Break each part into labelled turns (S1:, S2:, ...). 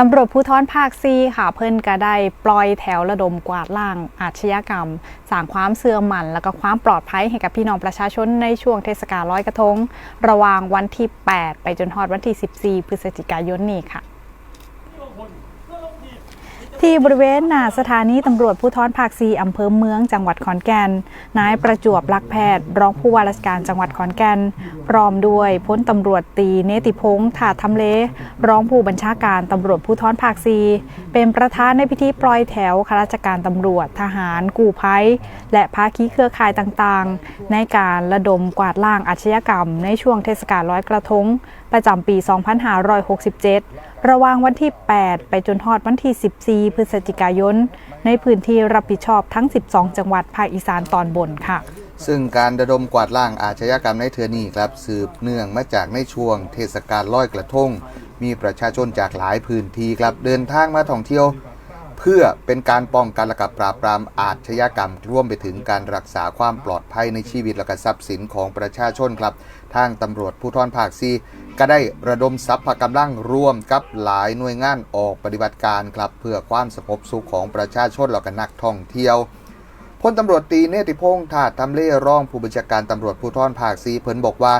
S1: ตำรวจภูธรภาคซีค่ะเพิ่นก็ได้ปล่อยแถวระดมกวาดล่างอาชญากรรมสร้างความเสื่อมหมัน แล้วก็ความปลอดภัยให้กับพี่น้องประชาชนในช่วงเทศกาลลอยกระทง ระหว่างวันที่ 8 ไปจนฮอดวันที่ 14 พฤศจิกายนนี้ค่ะ ที่บริเวณหน้าสถานีตำรวจภูธรภาคซีอำเภอเมืองจังหวัดขอนแก่น นายประจวบลักแพทย์ รองผู้ว่าราชการจังหวัดขอนแก่น พร้อมด้วยพ้นตำรวจตีเนติพงษ์ถาดทำเล รองผู้บัญชาการตำรวจภูธรภาคซีเป็นประธานในพิธีปล่อยแถวข้าราชการตำรวจทหาร กู่ภัย และภาคีเครือข่ายต่างๆ ในการระดมกวาดล้างอาชญากรรม ในช่วงเทศกาลลอยกระทง ประจำปี 2567 ระหว่างวันที่ 8 ไปจนฮอดวันที่ 14พฤศจิกายน ในพื้นที่รับผิดชอบทั้ง 12 จังหวัดภาคอีสานตอนบนค่ะ
S2: ซึ่งการระดมกวาดล้างอาชญากรรมในเทือนี้ครับ สืบเนื่องมาจากในช่วง เทศกาลลอยกระทง มีประชาชนจากหลายพื้นที่ครับเดินทางมาท่องเที่ยว เพื่อเป็นการป้องกันและกับปราบปรามอาชญากรรมร่วมไปถึงการรักษาความปลอดภัยในชีวิตและก็ทรัพย์สินของประชาชนครับ ทางตำรวจภูธรภาคซี ก็ได้ระดมทรัพย์กำลังร่วมกับหลายหน่วยงานออกปฏิบัติการครับ เพื่อความสงบสุขของประชาชนและก็นักท่องเที่ยวพลตำรวจตีเนติพงษ์ถาดทำเล่ร่องผู้บัญชาการตำรวจภูธรภาคซีเพิ่นบอกว่า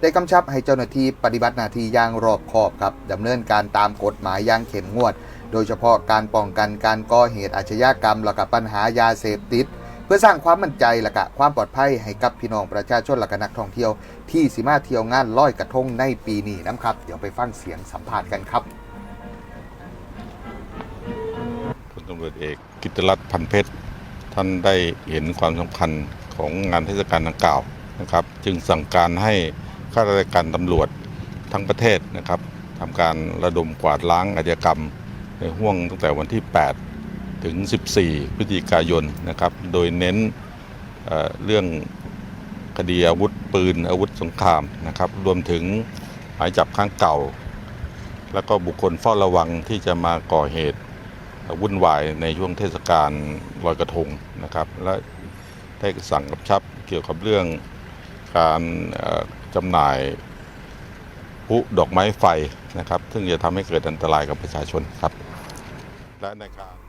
S2: ได้กำชับให้เจ้าหน้าที่ปฏิบัติหน้าที่อย่างรอบคอบครับดำเนินการตามกฎหมายอย่างเข้มงวด โดยเฉพาะการป้องกันการก่อเหตุอาชญากรรมและกับปัญหายาเสพติด พื่อสร้างความมั่นใจและก็ความปลอดภัยให้กับพี่น้องประชาชนและก็นักท่องเที่ยว ที่สิมาเที่ยวงานลอยกระทงในปีนี้นะครับ เดี๋ยวไปฟังเสียงสัมภาษณ์กันครับ
S3: พลตำรวจเอกกิตติรัตน์พันเพชร ท่านได้เห็นความสำคัญของงานเทศกาลดังกล่าวนะครับ จึงสั่งการให้ข้าราชการตำรวจทั้งประเทศนะครับทำการระดมกวาดล้างอาชญากรรมในห่วงตั้งแต่วันที่ 8 ถึง 14 พฤศจิกายนนะครับ โดยเน้นเเรื่องคดีอาวุธปืนอาวุธสงครามนะครับ รวมถึงหมายจับครั้งเก่า แล้วก็บุคคลเฝ้าระวังที่จะมาก่อเหตุวุ่นวายในช่วงเทศกาลลอยกระทงนะครับ และได้สั่งกำชับเกี่ยวกับเรื่องการจำหน่ายพลุดอกไม้ไฟนะครับ ซึ่งจะทำให้เกิดอันตรายกับประชาชนครับ และในการ